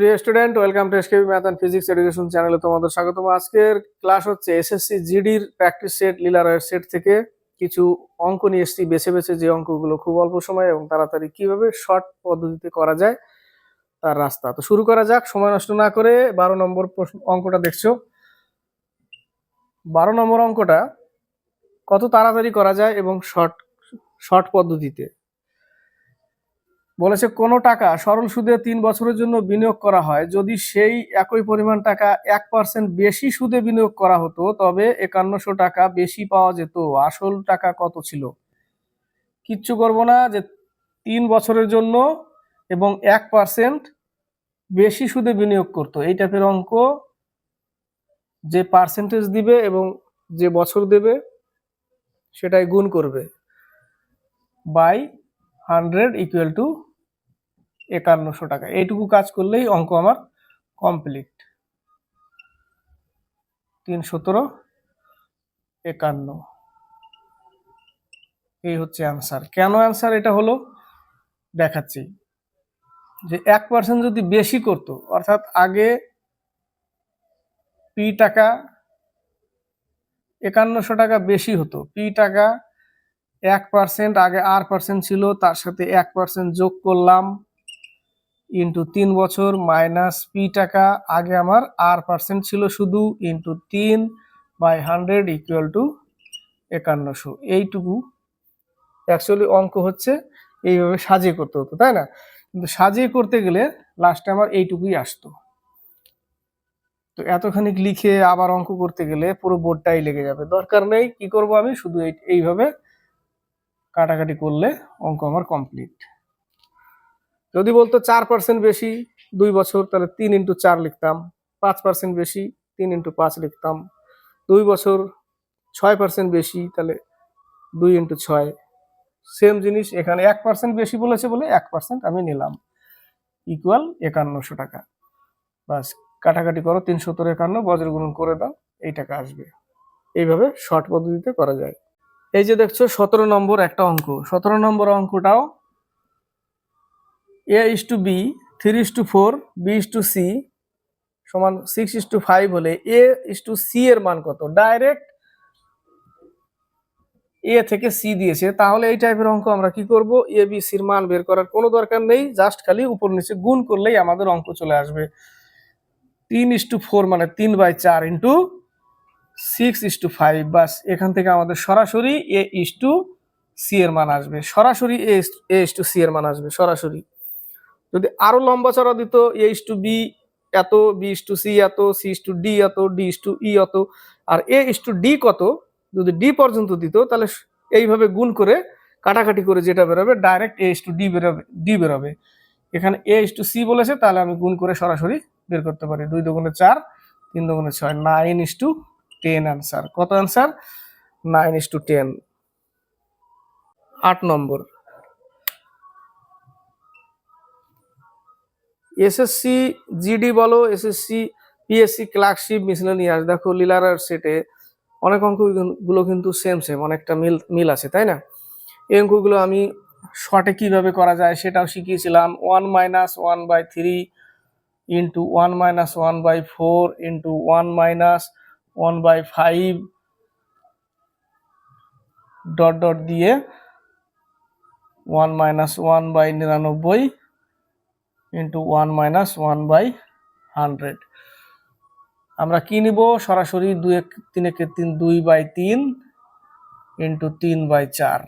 প্রিয় student welcome to SKB math and physics education চ্যানেলে তোমাদের স্বাগতম। আজকের ক্লাস হচ্ছে এসএসসি জিডির প্র্যাকটিস সেট লিলারয়ের সেট থেকে কিছু অঙ্ক নিয়ে এসেছি। বেছে বেছে যে অঙ্কগুলো খুব অল্প সময় এবং তাড়াতাড়ি কীভাবে শর্ট পদ্ধতিতে করা যায় তার রাস্তা। তো শুরু করা যাক, সময় নষ্ট না করে বারো নম্বর অঙ্কটা দেখছ। বারো নম্বর অঙ্কটা কত তাড়াতাড়ি করা যায় এবং শর্ট শর্ট পদ্ধতিতে? বলেছে, কোনো টাকা সরল সুদে তিন বছরের জন্য বিনিয়োগ করা হয়। যদি সেই একই পরিমাণ টাকা এক পার্সেন্ট বেশি সুদে বিনিয়োগ করা হতো, তবে একান্নশো টাকা বেশি পাওয়া যেত। আসল টাকা কত ছিল? কিচ্ছু করব না, যে তিন বছরের জন্য এবং এক পার্সেন্ট বেশি সুদে বিনিয়োগ করতো। এই টাইপের অঙ্ক যে পার্সেন্টেজ দিবে এবং যে বছর দেবে, সেটাই গুণ করবে। বাই হান্ড্রেড ইকুয়াল টু একান্নশো টাকা। এইটুকু কাজ করলেই অঙ্ক আমার কমপ্লিট তিন সতেরো, একান্ন। এই হচ্ছে অ্যান্সার কেন অ্যান্সার এটা হলো? দেখাচ্ছি। যে এক পার্সেন্ট যদি বেশি করতো, অর্থাৎ আগে পি টাকা একান্নশো টাকা বেশি হতো, পি টাকা এক পার্সেন্ট আগে আর পার্সেন্ট ছিল, তার সাথে এক পার্সেন্ট যোগ করলাম ইন্টু তিন বছর মাইনাস পি টাকা, আগে আমার আর পার্সেন্ট ছিল শুধু ইন্টু তিন বাই হান্ড্রেড ইকুয়াল টু একান্নশো। এইটুকু অ্যাকচুয়ালি অঙ্ক হচ্ছে এইভাবে সাজিয়ে করতে হতো, তাই না? কিন্তু সাজিয়ে করতে গেলে লাস্টে আমার এইটুকুই আসতো। তো এতখানি লিখে আবার অঙ্ক করতে গেলে পুরো বোর্ডটাই লেগে যাবে। দরকার নেই, কি করব আমি? শুধু এই- এইভাবে কাটাকাটি করলে অঙ্ক আমার কমপ্লিট যদি বলতো চার পার্সেন্ট বেশি দুই বছর, তাহলে তিন ইন্টু চার লিখতাম। পাঁচ পার্সেন্ট বেশি, তিন ইন্টু পাঁচ লিখতাম। দুই বছর ছয় পার্সেন্ট বেশি, তাহলে দুই ইন্টু ছয়। সেম জিনিস এখানে, এক পার্সেন্ট বেশি বলেছে বলে এক পার্সেন্ট আমি নিলাম। ইকুয়াল একান্নশো টাকা। বাস, কাটাকাটি করো, তিন সত্তর একান্ন, বজ্র গুণন করে দাও, এই টাকা আসবে। এইভাবে শর্ট পদ্ধতিতে করা যায়। এই যে দেখছ, সতেরো নম্বর একটা অঙ্ক। সতেরো নম্বর অঙ্কটাও A is to B three is to four B is to C সমান সিক্স ইস টু ফাইভ হলে এ ইস টু সি এর মান কত? ডাইরেক্ট এ থেকে সি দিয়েছে। তাহলে এই টাইপের অঙ্ক আমরা কি করব? এ বি সির মান বের করার কোনো দরকার নেই। জাস্ট খালি উপর নিচে গুণ করলেই আমাদের অঙ্ক চলে আসবে। তিন ইস টু ফোর মানে তিন বাই চার into six is to five বাস, এখান থেকে আমাদের সরাসরি এ ইস টু সি এর মান আসবে। সরাসরি এ ইস টু সি এর মান আসবে। সরাসরি। যদি আরও লম্বা চড়া দিত এ টু বি এত বি ইস টু সি এত সি ইস টু ডি এত ডি ইস টু ই অত, আর এ ইস টু ডি কত, যদি ডি পর্যন্ত দিত, তাহলে এইভাবে গুণ করে কাটাকাটি করে যেটা বেরোবে direct A is to D বেরোবে ডি বেরোবে। এখানে এ ইস টু সি বলেছে, তাহলে আমি গুণ করে সরাসরি বের করতে পারি। দুই দুগুণে চার, তিন দুগুণে ছয় nine is to ten answer কত answer nine is to ten আট নম্বর। এসএসসি জিডি বলো এসএসসি পিএসসি ক্লার্কশিপ মিসলেনিয়াস দেখো লিলারার সেটে অনেক অঙ্কগুলো কিন্তু সেম সেম অনেকটা মিল মিল আছে, তাই না? এই অঙ্কগুলো আমি শর্টে কীভাবে করা যায় সেটাও শিখিয়েছিলাম। One minus one by three into one minus one by four into one minus one by five dot dot দিয়ে ওয়ান মাইনাস ওয়ান বাই নিরানব্বই into one minus one by hundred আমরা কি নিব? সরাসরি দুই এক, তিন একে তিন, দুই বাই তিন ইন্টু তিন বাই চার।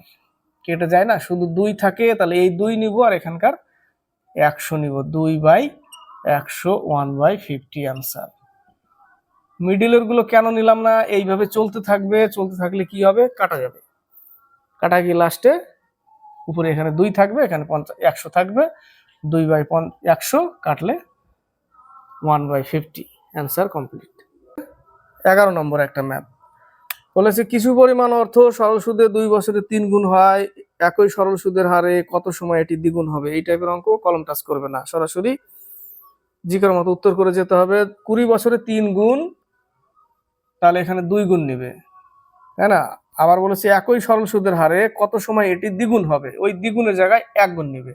কেটে যায় না? শুধু দুই থাকে, তাহলে এই দুই নিব আর এখানকার একশো নিব। দুই বাই একশো ওয়ান বাই ফিফটি অ্যান্সার মিডিলেরগুলো কেন নিলাম না? এইভাবে চলতে থাকবে। চলতে থাকলে কি হবে? কাটা যাবে। কাটা গিয়ে লাস্টে উপরে এখানে দুই থাকবে, এখানে পঞ্চাশ একশো থাকবে। দুই বাই একশো কাটলে one by fifty answer complete এগারো নম্বর একটা ম্যাথ বলেছে, কিছু পরিমাণ অর্থ সরল সুদে দুই বছরে তিন গুণ হয়, একই সরল সুদের হারে কত সময় এটি দ্বিগুণ হবে? এই টাইপের অঙ্ক কলম টাচ করবে না। সরাসরি জিকার মতো উত্তর করে যেতে হবে, কুড়ি বছরে তিন গুণ, তাহলে এখানে দুই গুণ নিবে। তাই না? আবার বলেছে, একই সরল সুদের হারে কত সময় এটি দ্বিগুণ হবে? ওই দ্বিগুণের জায়গায় এক গুণ নিবে।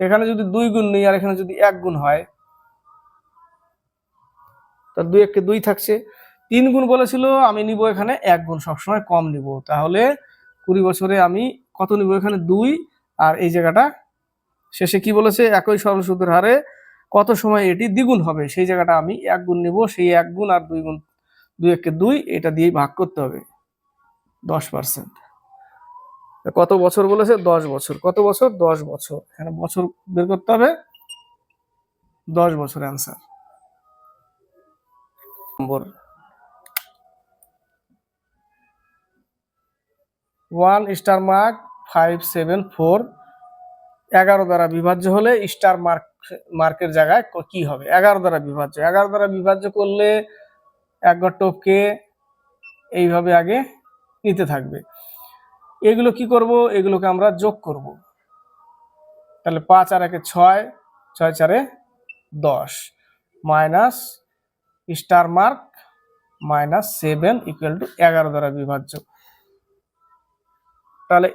এখানে যদি দুই গুণ নেই আর এখানে যদি এক গুণ হয় তার দুই এককে দুই থাকছে। তিন গুণ বলেছিল, আমি নিব এখানে এক গুণ, সবসময় কম নিব। তাহলে কুড়ি বছরে আমি কত নিব এখানে? দুই। আর এই জায়গাটা শেষে কি বলেছে? একই সরল সুদের হারে কত সময় এটি দ্বিগুণ হবে? সেই জায়গাটা আমি এক গুণ নিব, সেই এক গুণ আর দুই গুণ, দুই একে দুই, এটা দিয়ে ভাগ করতে হবে। দশ পার্সেন্ট। কত বছর বলেছে? দশ বছর। কত বছর? দশ বছর। এখানে বছর বের করতে হবে। দশ বছর অ্যান্সার নম্বর one star mark five seven four এগারো দ্বারা বিভাজ্য হলে স্টার মার্ক মার্কের জায়গায় ক- হবে? এগারো দ্বারা বিভাজ্য। এগারো দ্বারা বিভাজ্য করলে এক ঘর টোপকে এইভাবে আগে নিতে থাকবে। এগুলো কি করব? এগুলোকে আমরা যোগ করব। তাহলে পাঁচ আর একে ছয় ছয় চারে দশ। Minus star mark minus seven equal to এগারো দ্বারা বিভাজ্য। তাহলে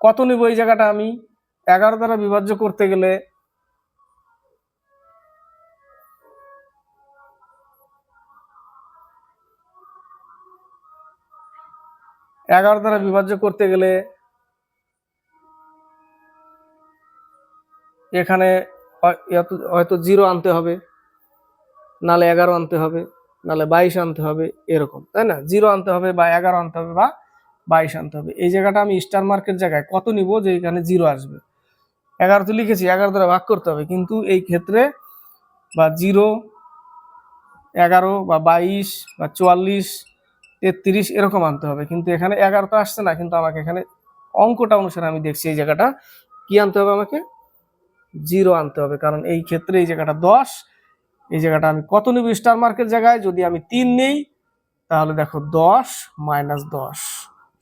কত নিব এই জায়গাটা আমি? এগারো দ্বারা বিভাজ্য করতে গেলে এগারো দ্বারা বিভাজ্য করতে গেলে এখানে হয়- হয়তো জিরো আনতে হবে, নালে এগারো আনতে হবে, নালে বাইশ আনতে হবে, এরকম, তাই না? জিরো আনতে হবে বা এগারো আনতে হবে বা বাইশ আনতে হবে। এই জায়গাটা আমি স্টার মার্কের জায়গায় কত নিব যে এখানে জিরো আসবে? এগারো তো লিখেছি, এগারো দ্বারা ভাগ করতে হবে, কিন্তু এই ক্ষেত্রে বা জিরো, এগারো বা বাইশ বা চুয়াল্লিশ তেত্রিশ এরকম আনতে হবে। কিন্তু এখানে এগারো তো আসছে না, কিন্তু আমাকে এখানে অঙ্কটা অনুসারে আমি দেখছি এই জায়গাটা। কি আনতে হবে আমাকে? জিরো আনতে হবে, কারণ এই ক্ষেত্রে এই জায়গাটা দশ। এই জায়গাটা আমি কত নিব স্টার মার্কের জায়গায়? যদি আমি তিন নেই, তাহলে দেখো দশ মাইনাস দশ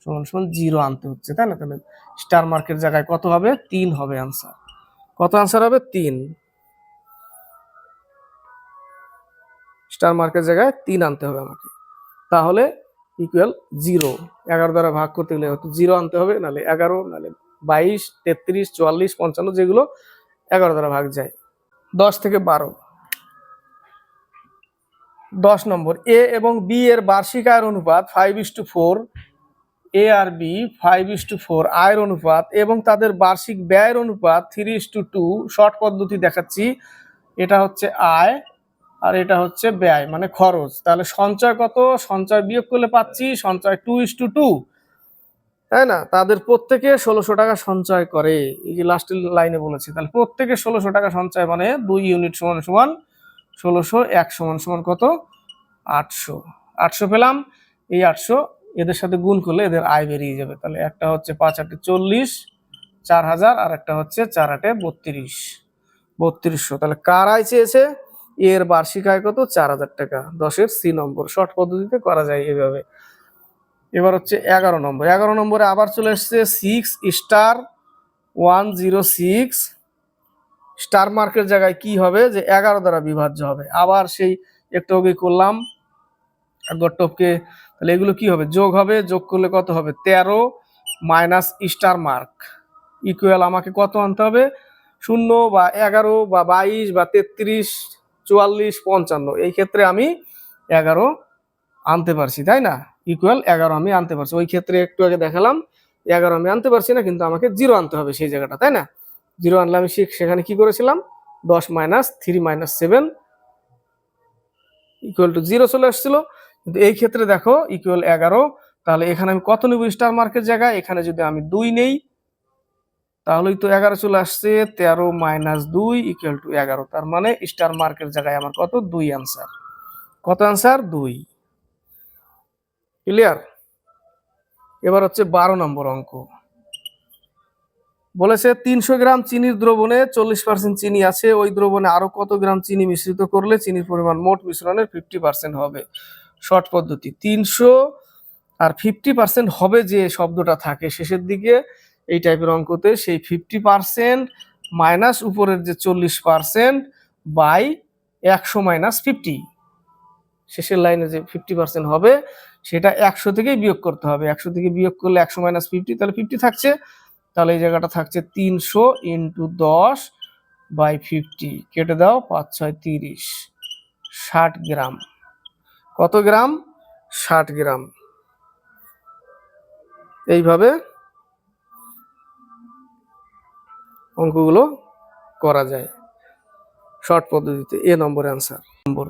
সমান সমান জিরো আনতে হচ্ছে, তাই না? তাহলে স্টার মার্কের জায়গায় কত হবে? তিন হবে আনসার কত আনসার হবে? তিন। স্টার মার্কের জায়গায় তিন আনতে হবে আমাকে। তাহলে ইকুয়াল জিরো এগারো দ্বারা ভাগ করতে গেলে হয়তো জিরো আনতে হবে, নাহলে এগারো, নাহলে বাইশ, তেত্রিশ, চুয়াল্লিশ, পঞ্চান্ন, যেগুলো এগারো দ্বারা ভাগ যায়। দশ থেকে বারো। দশ নম্বর, এ এবং বি এর বার্ষিক আয়ের অনুপাত five is to four A R B five is to four আয়ের অনুপাত এবং তাদের বার্ষিক ব্যয়ের অনুপাত three is to two short পদ্ধতি দেখাচ্ছি। এটা হচ্ছে আয় আর এটা হচ্ছে ব্যয় মানে খরচ। তাহলে সঞ্চয় কত? সঞ্চয় বিয়োগ করলে পাচ্ছি, সঞ্চয় টু ইস টু টু তাই না? তাদের প্রত্যেকে ষোলোশো টাকা সঞ্চয় করে। এই যে লাস্টের লাইনে বলেছি, তাহলে প্রত্যেকে ষোলোশো টাকা সঞ্চয় মানে দুই ইউনিট সমান সমান ষোলোশো, এক সমান সমান কত? আটশো। আটশো পেলাম। এই আটশো এদের সাথে গুণ করলে এদের আয় বেরিয়ে যাবে। তাহলে একটা হচ্ছে পাঁচ আটে চল্লিশ, চার হাজার, আর একটা হচ্ছে চার আটে বত্রিশ। বত্রিশশো। তাহলে কার আয় চেয়েছে? এর বার্ষিক আয় কত? চার হাজার টাকা। দশের সি নম্বর। শর্ট পদ্ধতিতে করা যায় এভাবে। এবার হচ্ছে এগারো নম্বর। এগারো নম্বরে আবার চলে এসছে six star one zero six star মার্কের জায়গায় কি হবে? যে এগারো দ্বারা বিভাজ্য হবে। আবার সেই একটু আগে করলাম। একবার টপকে। তাহলে এগুলো কি হবে? যোগ হবে। যোগ করলে কত হবে? তেরো মাইনাস স্টার মার্ক ইকুয়াল আমাকে কত আনতে হবে? শূন্য বা এগারো বা বাইশ বা তেত্রিশ। চুয়াল্লিশ পঞ্চান্ন। এই ক্ষেত্রে আমি এগারো আনতে পারছি, তাই না? ইকুয়াল এগারো আমি আনতে পারছি। ওই ক্ষেত্রে একটু আগে দেখালাম, এগারো আমি আনতে পারছি না, কিন্তু আমাকে জিরো আনতে হবে সেই জায়গাটা, তাই না? জিরো আনলে আমি সেখানে কি করেছিলাম? দশ minus three minus seven equal to zero চলে আসছিল। কিন্তু এই ক্ষেত্রে দেখো ইকুয়াল এগারো, তাহলে এখানে আমি কত নেব স্টার মার্কের জায়গায়? এখানে যদি আমি দুই নেই তাহলেই তো এগারো চলে আসছে, তেরো মাইনাস দুই ইকুয়াল টু এগারো। তার মানে স্টার মার্কের জায়গায় আমার কত? দুই আনসার কত আনসার দুই। ক্লিয়ার এবার হচ্ছে বারো নম্বর অঙ্ক। বলেছে তিনশো গ্রাম চিনির দ্রবণে চল্লিশ পার্সেন্ট চিনি আছে, ওই দ্রবণে আরও কত গ্রাম চিনি মিশ্রিত করলে চিনির পরিমাণ মোট মিশ্রণের ফিফটি পার্সেন্ট হবে? শর্ট পদ্ধতি। তিনশো আর ফিফটি পার্সেন্ট হবে যে শব্দটা থাকে শেষের দিকে এই টাইপের অঙ্কতে সেই ফিফটি পার্সেন্ট মাইনাস উপরের যে চল্লিশ পার্সেন্ট বাই একশো মাইনাস ফিফটি শেষের লাইনে যে ফিফটি পার্সেন্ট হবে, সেটা একশো থেকেই বিয়োগ করতে হবে। একশো থেকে বিয়োগ করলে একশো মাইনাস ফিফটি তাহলে ফিফটি থাকছে। তাহলে এই জায়গাটা থাকছে তিনশো ইন্টু দশ বাই ফিফটি কেটে দাও, পাঁচ, ছয়, তিরিশ। ষাট গ্রাম। কত গ্রাম? ষাট গ্রাম। এইভাবে অঙ্কগুলো করা যায়। শর্ট পদ্ধতিতে এ নম্বর অ্যান্সার নম্বর।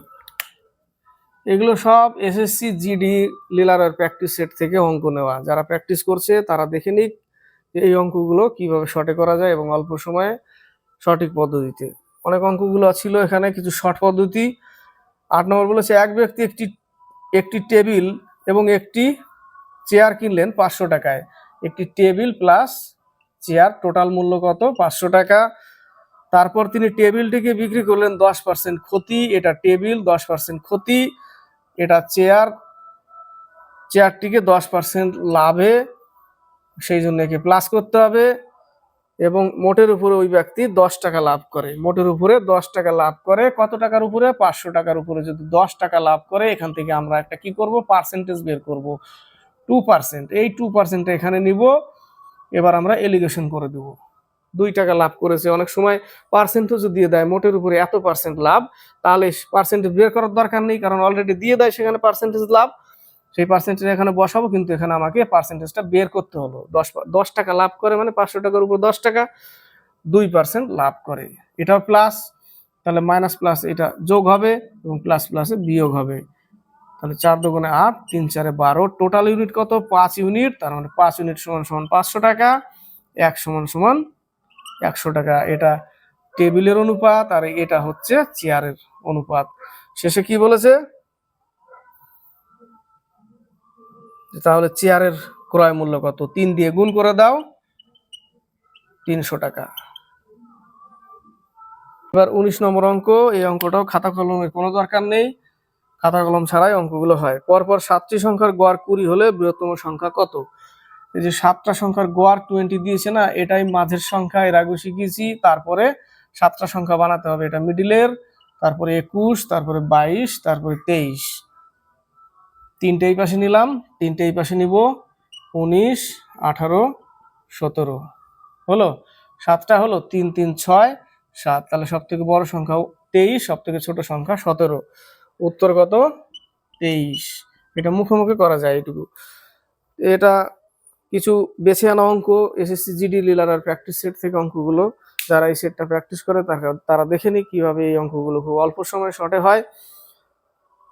এগুলো সব এসএসসি জিডি লিলারের প্র্যাকটিস সেট থেকে অঙ্ক নেওয়া। যারা প্র্যাকটিস করছে, তারা দেখে নিক এই অঙ্কগুলো কীভাবে শর্টে করা যায় এবং অল্প সময়ে সঠিক পদ্ধতিতে। অনেক অঙ্কগুলো ছিল এখানে, কিছু শর্ট পদ্ধতি। আট নম্বর বলেছে, এক ব্যক্তি একটি একটি টেবিল এবং একটি চেয়ার কিনলেন পাঁচশো টাকায়। একটি টেবিল প্লাস চেয়ার টোটাল মূল্য কত? পাঁচশো টাকা। তারপর তিনি টেবিলটিকে বিক্রি করলেন দশ পার্সেন্ট ক্ষতি। এটা টেবিল, দশ পার্সেন্ট ক্ষতি। এটা চেয়ার চেয়ারটিকে দশ পার্সেন্ট লাভে। সেই জন্য একে প্লাস করতে হবে। এবং মোটের উপরে ওই ব্যক্তি দশ টাকা লাভ করে। মোটের উপরে দশ টাকা লাভ করে। কত টাকার উপরে? পাঁচশো টাকার উপরে। যদি দশ টাকা লাভ করে, এখান থেকে আমরা একটা কি করব? পার্সেন্টেজ বের করব। টু পার্সেন্ট এই টু পার্সেন্ট এখানে নিব। এবার আমরা এলিগেশন করে দেব। দুই টাকা লাভ করেছে। অনেক সময় পার্সেন্টেজও দিয়ে দেয়। মোটের উপরে এত পার্সেন্ট লাভ, তাহলে পার্সেন্টেজ বের করার দরকার নেই, কারণ অলরেডি দিয়ে দেয় সেখানে পার্সেন্টেজ লাভ। সেই পার্সেন্টেজ এখানে বসাবো, কিন্তু এখানে আমাকে পার্সেন্টেজটা বের করতে হলো। দশ দশ টাকা লাভ করে মানে পাঁচশো টাকার উপর দশ টাকা, দুই পার্সেন্ট লাভ করে। এটাও প্লাস তাহলে মাইনাস প্লাস এটা যোগ হবে এবং প্লাস প্লাসে বিয়োগ হবে। তাহলে চার দোকানে আট, তিন চারে বারো টোটাল ইউনিট কত? পাঁচ ইউনিট তার মানে পাঁচ ইউনিট সমান সমান পাঁচশো টাকা, এক সমান সমান একশো টাকা। এটা টেবিলের অনুপাত আর এটা হচ্ছে চেয়ারের অনুপাত। শেষে কি বলেছে? তাহলে চেয়ারের ক্রয় মূল্য কত? তিন দিয়ে গুণ করে দাও, তিনশো টাকা। এবার উনিশ নম্বর অঙ্ক, এই অঙ্কটাও খাতা কলমের কোনো দরকার নেই। খাতা কলম ছাড়াই অঙ্কগুলো হয়। পরপর সাতটি সংখ্যার গড় কুড়ি হলে বৃহত্তম সংখ্যা কত? এই যে সাতটা সংখ্যার গড় টোয়েন্টি দিয়েছে না, এটাই মাঝের সংখ্যা, এর আগে শিখিয়েছি। তারপরে সাতটা সংখ্যা বানাতে হবে, এটা মিডিলের তারপরে একুশ, তারপরে বাইশ, তারপরে তেইশ। তিনটে এই পাশে নিলাম, তিনটে এই পাশে নিব, উনিশ, আঠারো, সতেরো। হলো? সাতটা হলো, তিন তিন, ছয়, সাত। তাহলে সব থেকে বড় সংখ্যা তেইশ সব থেকে ছোট সংখ্যা সতেরো। উত্তর কত? তেইশ। এটা মুখোমুখি করা যায় এটুকু। এটা কিছু বেছে আনা অঙ্ক, এসএসসি, জিডি, লিলার আর প্র্যাকটিস সেট থেকে অঙ্কগুলো। যারা এই সেটটা প্র্যাকটিস করে তারা তারা দেখে নি কীভাবে এই অঙ্কগুলো খুব অল্প সময় শর্টে হয়।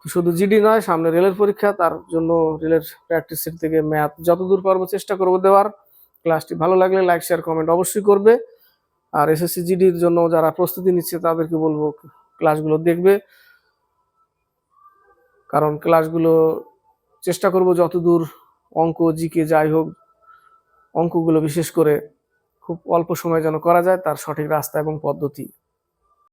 শুধু জিডি নয়, সামনে রেলের পরীক্ষা, তার জন্য রেলের প্র্যাকটিস সেট থেকে ম্যাথ যতদূর পারব চেষ্টা করব দেওয়ার। ক্লাসটি ভালো লাগলে লাইক শেয়ার কমেন্ট অবশ্যই করবে। আর এসএসসি, জিডির জন্য যারা প্রস্তুতি নিচ্ছে, তাদেরকে বলব, ক্লাসগুলো দেখবে। কারণ ক্লাসগুলো চেষ্টা করব যতদূর অঙ্ক জিকে যাই হোক, অঙ্কগুলো বিশেষ করে খুব অল্প সময় যেন করা যায়, তার সঠিক রাস্তা এবং পদ্ধতি।